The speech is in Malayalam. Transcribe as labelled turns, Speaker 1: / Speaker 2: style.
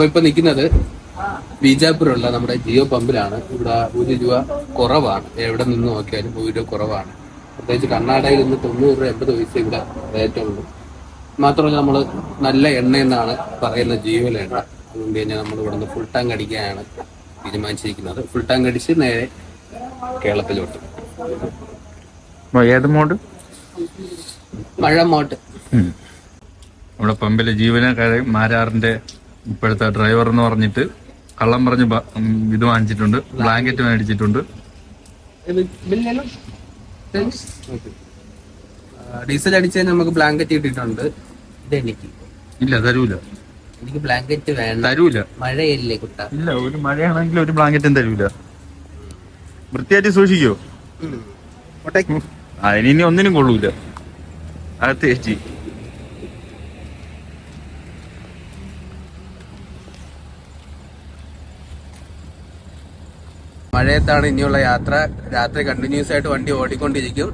Speaker 1: അപ്പൊ ഇപ്പൊ നിൽക്കുന്നത് ബീജാപുരമുള്ള നമ്മുടെ ജിയോ പമ്പിലാണ്. ഇവിടെ ഒരു രൂപ കുറവാണ്. എവിടെ നിന്ന് നോക്കിയാലും ഒരു രൂപ കുറവാണ്. പ്രത്യേകിച്ച് കർണാടകയിൽ നിന്ന് തൊണ്ണൂറ് രൂപ എൺപത് പൈസ ഇവിടെ റേറ്റുള്ളൂ മാത്രമല്ല നമ്മൾ നല്ല എണ്ണ എന്നാണ് പറയുന്ന ജിയോയിലെ എണ്ണ. അതുകൊണ്ട് കഴിഞ്ഞാൽ നമ്മൾ ഇവിടെ നിന്ന് ഫുൾ ടാങ്ക് അടിക്കാനാണ് തീരുമാനിച്ചിരിക്കുന്നത്. ഫുൾ ടാങ്ക് അടിച്ച് നേരെ കേരളത്തിലോട്ട്.
Speaker 2: ഏത് മോഡ്?
Speaker 1: മഴ മോട്ട്
Speaker 2: നമ്മുടെ പമ്പിലെ ജീവനക്കാരെ മാരാറിന്റെ ഇപ്പോഴത്തെ ഡ്രൈവർ എന്ന് പറഞ്ഞിട്ട് കള്ളം പറഞ്ഞ് ഇത് വാങ്ങിച്ചിട്ടുണ്ട് ബ്ലാങ്കറ്റ് മേടിച്ചിട്ടുണ്ട്.
Speaker 1: ഡീസൽ അടിച്ചതിന് നമുക്ക് ബ്ലാങ്കറ്റ് കിട്ടിയിട്ടുണ്ട്. ഇത് എനിക്ക്.
Speaker 2: ഇല്ല തരൂല.
Speaker 1: എനിക്ക് ബ്ലാങ്കറ്റ് വേണം.
Speaker 2: തരൂല.
Speaker 1: മഴയല്ലേ കുട്ട?
Speaker 2: ഇല്ല ഒരു മഴയാണെങ്കിൽ ഒരു ബ്ലാങ്കറ്റും തരൂല. വൃത്തിയായിട്ട് സൂക്ഷിക്കോ? അതിനി ഒന്നിനും കൊള്ളൂല. അകത്ത് ചേച്ചി
Speaker 1: മഴയത്താണ് ഇനിയുള്ള യാത്ര. രാത്രി കണ്ടിന്യൂസ് ആയിട്ട് വണ്ടി ഓടിക്കൊണ്ടിരിക്കും.